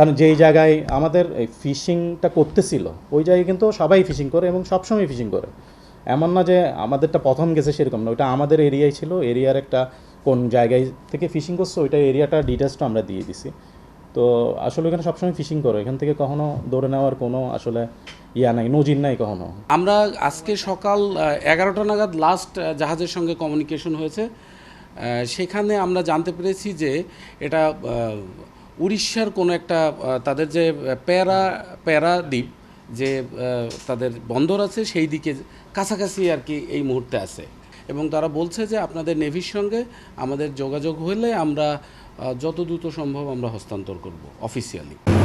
কারণ যেই জায়গায় আমাদের এই ফিশিংটা করতেছিল, ওই জায়গায় কিন্তু সবাই ফিশিং করে এবং সবসময় ফিশিং করে। এমন না যে আমাদেরটা প্রথম গেছে সেরকম না, ওইটা আমাদের এরিয়ায় ছিল, এরিয়ার একটা কোন জায়গায় থেকে ফিশিং করছে, ওইটা এরিয়াটা ডিটেলসটা আমরা দিয়ে দিছি। তো আসলে এখানে সবসময় ফিশিং করে, এখান থেকে কখনো দৌড়ে নেওয়ার কোনো আসলে ইয়া নাই, নজির নাই কখনো। আমরা আজকে সকাল এগারোটা নাগাদ লাস্ট জাহাজের সঙ্গে কমিউনিকেশন হয়েছে। সেখানে আমরা জানতে পেরেছি যে এটা উড়িষ্যার কোনো একটা তাদের যে প্যারা প্যারা দ্বীপ যে তাদের বন্দর আছে সেই দিকে কাছাকাছি আর কি এই মুহূর্তে আছে। এবং তারা বলছে যে আপনাদের নেভির সঙ্গে আমাদের যোগাযোগ হলে আমরা যত দ্রুত সম্ভব আমরা হস্তান্তর করব অফিসিয়ালি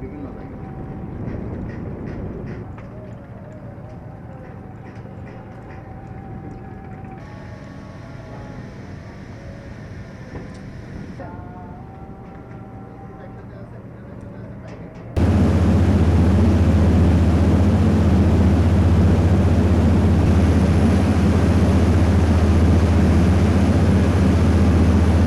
কিলোমিটার